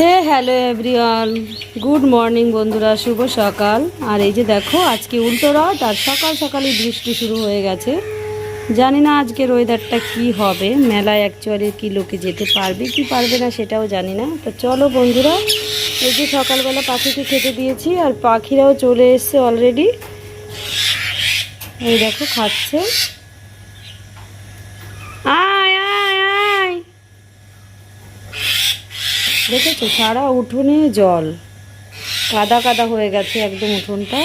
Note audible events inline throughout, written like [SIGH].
Hey hello everyone, good morning বন্ধুরা, শুভ সকাল। আর এই যে দেখো, আজকে উল্টো রথ আর সকাল সকালই বৃষ্টি শুরু হয়ে গেছে। জানি না আজকের ওয়েদারটা কি হবে, মেলায় অ্যাকচুয়ালি কি লোকে যেতে পারবে, কি পারবে না সেটাও জানি না। তো চলো বন্ধুরা, এই যে সকালবেলা পাখিকে খেতে দিয়েছি, আর পাখিরাও চলে এসছে অলরেডি এই দেখো, খাচ্ছে। দেখেছ? সারা উঠোনে জল। কাদা কাদা হয়ে গেছে একদম উঠোনটা।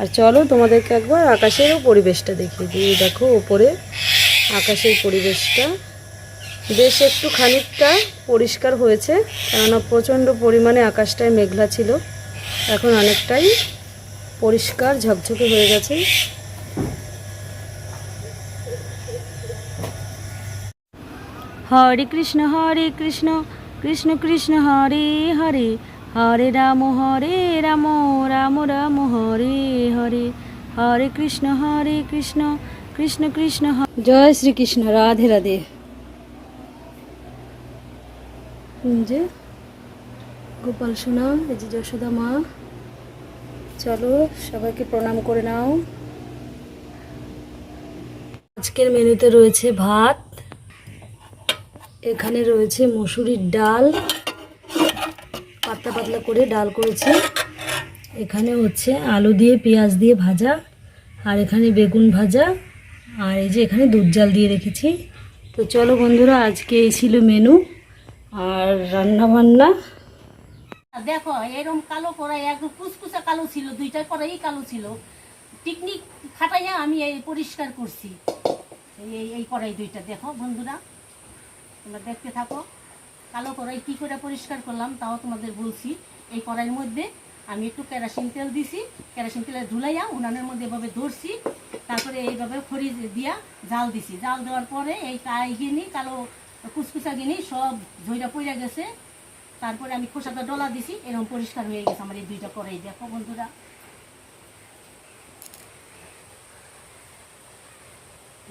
আর চলো তোমাদেরকে একবার আকাশেরও পরিবেশটা দেখিয়ে দিই। দেখো ওপরে আকাশের পরিবেশটা। বেশ একটু খানিকটা পরিষ্কার হয়েছে, কেননা প্রচণ্ড পরিমাণে আকাশটায় মেঘলা ছিল। এখন অনেকটাই পরিষ্কার, ঝকঝকে হয়ে গেছে। হরে কৃষ্ণ হরে কৃষ্ণ। কৃষ্ণ কৃষ্ণ হরে হরে হরে রাম হরে রাম রাম রাম হরে হরে হরে কৃষ্ণ হরে কৃষ্ণ কৃষ্ণ কৃষ্ণ জয় শ্রীকৃষ্ণ, রাধে রাধে। যে, গোপাল সোনা, এই যে যশোদা মা, চলো সবাইকে প্রণাম করে নাও। আজকের মেনুতে রয়েছে ভাত এখানে রয়েছে মসুরির ডাল। পাতলা পাতলা করে ডাল করেছি। এখানে হচ্ছে আলু দিয়ে, পেঁয়াজ দিয়ে ভাজা, আর এখানে বেগুন ভাজা, আর এই যে এখানে দুধ জাল দিয়ে রেখেছি। তো চলো বন্ধুরা, আজকে এই ছিল মেনু, আর রান্না বান্না। দেখো এরকম কালো কড়াই, একদম কুচকুচা কালো ছিল, দুইটা কড়াই কালো ছিল। টিকনিক খাটাইয়া আমি এই পরিষ্কার করছি। এই এই কড়াই দুইটা, দেখো বন্ধুরা। তোমরা দেখতে থাকো। কালো কড়াই কী করে পরিষ্কার করলাম তাও তোমাদের বলছি। এই কড়াইয়ের মধ্যে আমি একটু কেরাসিন তেল দিছি। কেরাসিন তেলে ধুলাইয়া উনানের মধ্যে এভাবে ধরছি। তারপরে এইভাবে খড়ি দিয়া জাল দিছি। জাল দেওয়ার পরে এই কাই গিনি, কালো কুচকুচা গিনি সব ঝইরা পইরা গেছে। তারপরে আমি খোসাটা ডলা দিছি। এরকম পরিষ্কার হয়ে গেছে আমার এই দুইটা কড়াই। দেখো বন্ধুরা।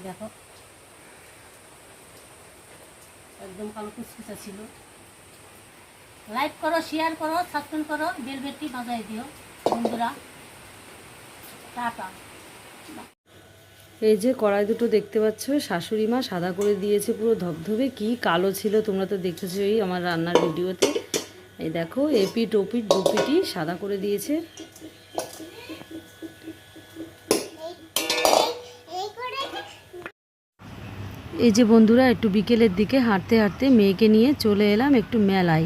দেখো। একদম কালো কুচকুচা ছিল। লাইক করো শেয়ার করো সাবস্ক্রাইব করো বেল বেলটি বাজাই দিও, বন্ধুরা। টাটা। এই যে কড়াই দুটো দেখতে পাচ্ছ, শাশুড়ি মা সাদা করে দিয়েছে পুরো ধবধবে, কি কালো ছিল তোমরা তো দেখেছোই আমার রান্নার ভিডিওতে। এই দেখো এপিট ওপিট দুপিটি সাদা করে দিয়েছে। এই যে বন্ধুরা, একটু বিকেলের দিকে হাঁটতে হাঁটতে মেয়েকে নিয়ে চলে এলাম একটু মেলায়।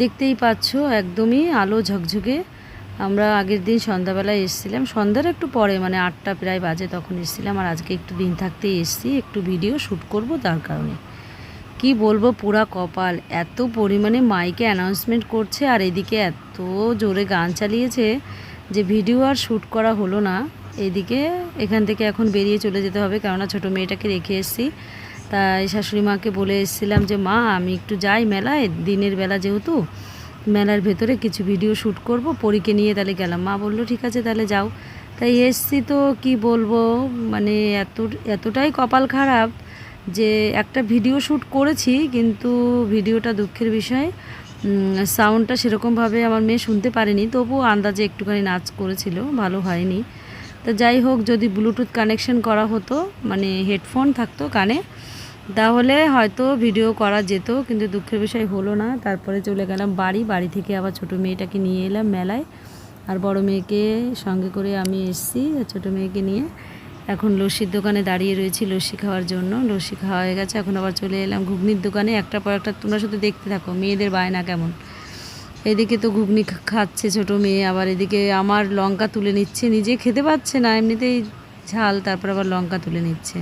দেখতেই পাচ্ছ, একদমই আলো ঝকঝকে। আমরা আগের দিন সন্ধ্যাবেলায় এসেছিলাম। সন্ধ্যার একটু পরে মানে আটটা প্রায় বাজে তখন এসেছিলাম আর আজকে একটু দিন থাকতেই এসেছি। একটু ভিডিও শ্যুট করব তার কারণে। কি বলব, পুরা কপাল। এত পরিমাণে মাইকে অ্যানাউন্সমেন্ট করছে আর এদিকে এত জোরে গান চালিয়েছে যে ভিডিও আর শ্যুট করা হলো না। এদিকে এখান থেকে এখন বেরিয়ে চলে যেতে হবে কেননা ছোটো মেয়েটাকে রেখে এসেছি। তাই শাশুড়ি মাকে বলে এসেছিলাম যে, মা, আমি একটু যাই মেলায়। দিনের বেলা যেহেতু মেলার ভেতরে কিছু ভিডিও শ্যুট করব, পরীকে নিয়ে তাহলে গেলাম। মা বলল, ঠিক আছে, তাহলে যাও। তাই এসছি তো, কি বলব? মানে এত, এতটাই কপাল খারাপ যে, একটা ভিডিও শ্যুট করেছি, কিন্তু ভিডিওটা দুঃখের বিষয়। সাউন্ডটা সেরকমভাবে আমার মেয়ে শুনতে পারেনি। তবুও আন্দাজে একটুখানি নাচ করেছিল। ভালো হয়নি। তো যাই হোক, যদি ব্লুটুথ কানেকশন করা হতো মানে হেডফোন থাকতো কানে, তাহলে হয়তো ভিডিও করা যেত, কিন্তু দুঃখের বিষয় হলো না। তারপরে চলে গেলাম বাড়ি বাড়ি থেকে আবার ছোটো মেয়েটাকে নিয়ে এলাম মেলায়। আর বড় মেয়েকে সঙ্গে করে আমি এসেছি ছোটো মেয়েকে নিয়ে এখন লস্যির দোকানে দাঁড়িয়ে রয়েছি লস্যি খাওয়ার জন্য। লস্যি খাওয়া হয়ে গেছে, এখন আবার চলে এলাম ঘুগনির দোকানে। একটা পর একটা তোমরা শুধু দেখতে থাকো, মেয়েদের বায়না কেমন? এদিকে তো ঘুগনি খাচ্ছে ছোট মেয়ে, আবার এদিকে আমার লঙ্কা তুলে নিচ্ছে, নিজে খেতে পাচ্ছে না, এমনিতেই ঝাল, তারপর আবার লঙ্কা তুলে নিচ্ছে।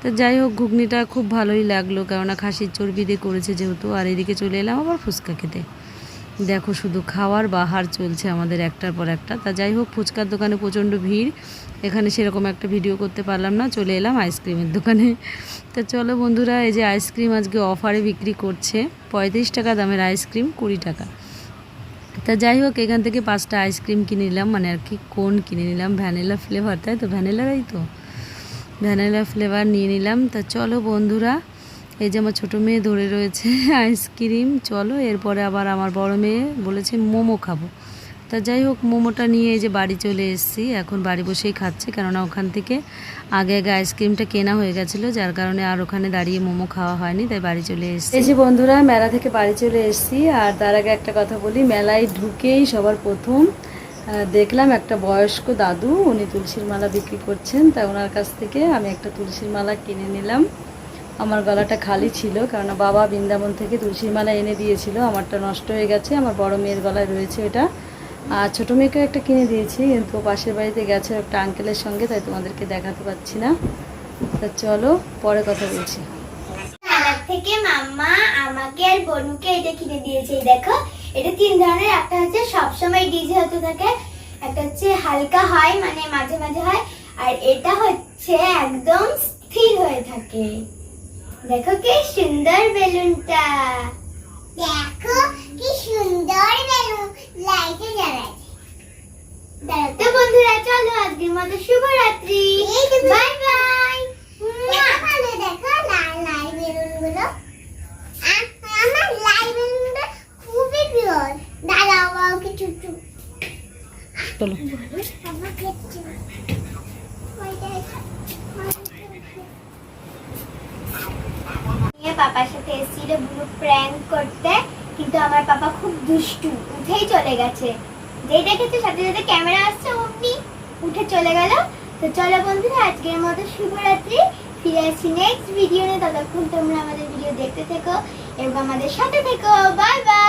তো যাই হোক, ঘুগনিটা খুব ভালোই লাগল, কেননা খাসির চর্বি দিয়ে করেছে যেহেতু, আর এদিকে চলে এলাম আবার ফুচকা খেতে। দেখো শুধু খাওয়ার বাহার চলছে আমাদের একটার পর একটা। তা যাই হোক, ফুচকার দোকানে প্রচণ্ড ভিড়, এখানে সেরকম একটা ভিডিও করতে পারলাম না, চলে এলাম আইসক্রিমের দোকানে। তো চলো বন্ধুরা, এই যে আইসক্রিম আজকে অফারে বিক্রি করছে, পঁয়ত্রিশ টাকা দামের আইসক্রিম, কুড়ি টাকা। তা যাই হোক, এখান থেকে পাঁচটা আইসক্রিম কিনে নিলাম মানে আর কি কোন কিনে নিলাম ভ্যানিলা ফ্লেভার তাই তো? ভ্যানিলারাই তো। ভ্যানিলা ফ্লেভার নিয়ে নিলাম। তা চলো বন্ধুরা, এই যে আমার ছোটো মেয়ে ধরে রয়েছে [LAUGHS] আইসক্রিম চলো, এরপরে আবার আমার বড় মেয়ে বলেছে মোমো খাব। তা যাই হোক, মোমোটা নিয়ে এই যে বাড়ি চলে এসেছি। এখন বাড়ি বসেই খাচ্ছি, কেননা ওখান থেকে আগে আগে আইসক্রিমটা কেনা হয়ে গেছিল, যার কারণে আর ওখানে দাঁড়িয়ে মোমো খাওয়া হয়নি, তাই বাড়ি চলে এসেছি। এই যে বন্ধুরা, মেলা থেকে বাড়ি চলে এসেছি, আর তার আগে একটা কথা বলি, মেলায় ঢুকেই সবার প্রথম দেখলাম একটা বয়স্ক দাদু, উনি তুলসীর মালা বিক্রি করছেন তাই ওনার কাছ থেকে আমি একটা তুলসীর মালা কিনে নিলাম। আমার গলাটা খালি ছিল কারণ বাবা বৃন্দাবন থেকে তুলসীর মালা এনে দিয়েছিল, আমারটা নষ্ট হয়ে গেছে, আমার বড় মেয়ের গলায় রয়েছে এটা আর ছোটো মেয়েকেও একটা কিনে দিয়েছি কিন্তু পাশের বাড়িতে গেছে একটা আঙ্কেলের সঙ্গে তাই তোমাদেরকে দেখাতে পাচ্ছি না। তা চলো পরে কথা বলছি। থেকে মাম্মা আমাকে আর বনুকে এটা কিনে দিয়েছে দেখো। এটা তিন ধরনের একটা হচ্ছে সবসময় ডিজে হতে থাকে একটা হচ্ছে হালকা হয় মানে মাঝে মাঝে হয় আর এটা হচ্ছে একদম স্থির হয়ে থাকে। দেখো কি সুন্দর বেলুনটা। দেখো কি সুন্দর বেলুন লাইটে জ্বালাচ্ছে তো বন্ধুরা চলো আজকের মতো শুভরাত্রি। Bye bye. ভালো দেখো লাল লাল বেলুনগুলো আমার লাল বেলুনটা খুবই প্রিয় দাঁড়াও বাবা কিছু চলো। পাপার সাথে এসেছিল বুলু প্র্যাঙ্ক করতে। কিন্তু আমার পাপা খুব দুষ্টু, উঠেই চলে গেছে। যেই দেখেছে সাথে সাথে ক্যামেরা আসছে অমনি, উঠে চলে গেল। তো চলো বন্ধুরা, আজকের মতো শুভরাত্রি। ফিরে আসছি নেক্সট ভিডিও নিয়ে। ততক্ষণ তোমরা আমাদের ভিডিও দেখতে থেকো এবং আমাদের সাথে থেকো। Bye bye